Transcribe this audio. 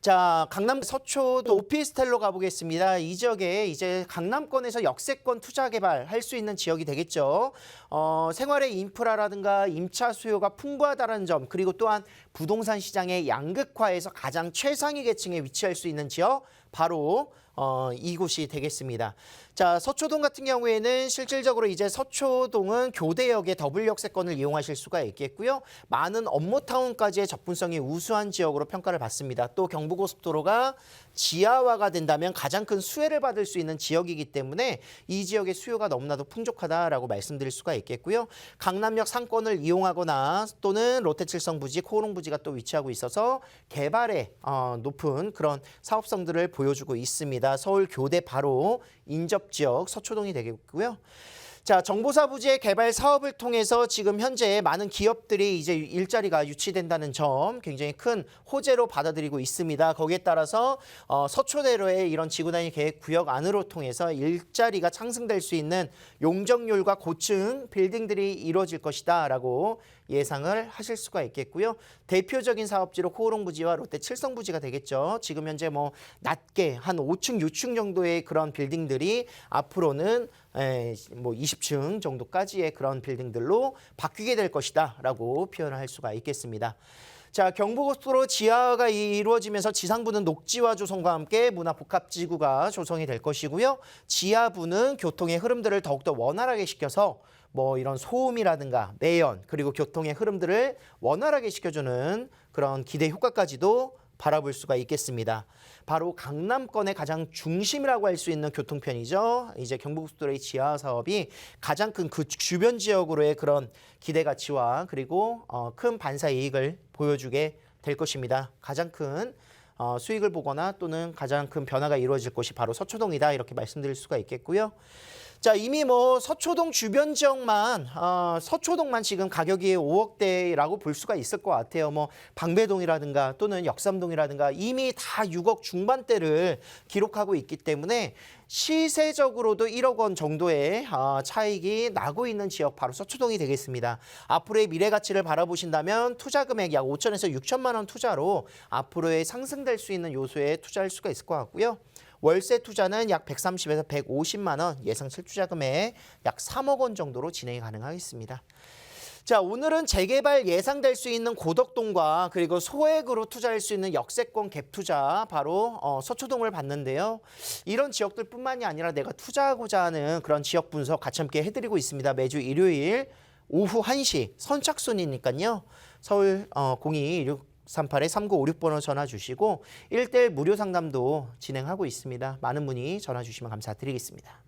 자, 강남 서초도 오피스텔로 가보겠습니다. 이 지역에 이제 강남권에서 역세권 투자 개발할 수 있는 지역이 되겠죠. 어, 생활의 인프라라든가 임차 수요가 풍부하다는 점, 그리고 또한 부동산 시장의 양극화에서 가장 최상위 계층에 위치할 수 있는 지역, 바로 어, 이곳이 되겠습니다. 자, 서초동 같은 경우에는 실질적으로 이제 서초동은 교대역의 더블 역세권을 이용하실 수가 있겠고요. 많은 업무타운까지의 접근성이 우수한 지역으로 평가를 받습니다. 또 경부 고속도로가 지하화가 된다면 가장 큰 수혜를 받을 수 있는 지역이기 때문에 이 지역의 수요가 너무나도 풍족하다라고 말씀드릴 수가 있겠고요. 강남역 상권을 이용하거나 또는 롯데칠성 부지, 코오롱 부지가 또 위치하고 있어서 개발에 어, 높은 그런 사업성들을 보여주고 있습니다. 서울 교대 바로 인접 지역 서초동이 되겠고요. 자, 정보사 부지의 개발 사업을 통해서 지금 현재 많은 기업들이 이제 일자리가 유치된다는 점 굉장히 큰 호재로 받아들이고 있습니다. 거기에 따라서 어, 서초대로의 이런 지구단위 계획 구역 안으로 통해서 일자리가 상승될 수 있는 용적률과 고층 빌딩들이 이루어질 것이다라고 예상을 하실 수가 있겠고요. 대표적인 사업지로 코오롱 부지와 롯데 칠성 부지가 되겠죠. 지금 현재 뭐 낮게 한 5층, 6층 정도의 그런 빌딩들이 앞으로는 에, 뭐 20층 정도까지의 그런 빌딩들로 바뀌게 될 것이다라고 표현을 할 수가 있겠습니다. 자, 경부고속도로 지하가 이루어지면서 지상부는 녹지와 조성과 함께 문화복합지구가 조성이 될 것이고요. 지하부는 교통의 흐름들을 더욱더 원활하게 시켜서 뭐 이런 소음이라든가 매연 그리고 교통의 흐름들을 원활하게 시켜주는 그런 기대 효과까지도 바라볼 수가 있겠습니다. 바로 강남권의 가장 중심이라고 할 수 있는 교통편이죠. 이제 경부고속도로의 지하 사업이 가장 큰 그 주변 지역으로의 그런 기대 가치와 그리고 어, 큰 반사 이익을 보여주게 될 것입니다. 가장 큰 어, 수익을 보거나 또는 가장 큰 변화가 이루어질 곳이 바로 서초동이다 이렇게 말씀드릴 수가 있겠고요. 자 이미 뭐 서초동 주변 지역만 어, 서초동만 지금 가격이 5억대라고 볼 수가 있을 것 같아요. 뭐 방배동이라든가 또는 역삼동이라든가 이미 다 6억 중반대를 기록하고 있기 때문에 시세적으로도 1억 원 정도의 어, 차익이 나고 있는 지역 바로 서초동이 되겠습니다. 앞으로의 미래 가치를 바라보신다면 투자 금액 약 5천에서 6천만 원 투자로 앞으로의 상승될 수 있는 요소에 투자할 수가 있을 것 같고요. 월세 투자는 약 130에서 150만 원, 예상 실투자 금액 약 3억 원 정도로 진행이 가능하겠습니다. 자, 오늘은 재개발 예상될 수 있는 고덕동과 그리고 소액으로 투자할 수 있는 역세권 갭 투자 바로 어, 서초동을 봤는데요. 이런 지역들뿐만이 아니라 내가 투자하고자 하는 그런 지역 분석 같이 함께 해드리고 있습니다. 매주 일요일 오후 1시 선착순이니까요. 서울 어, 02 38-3956번호 전화 주시고 1대1 무료 상담도 진행하고 있습니다. 많은 분이 전화 주시면 감사드리겠습니다.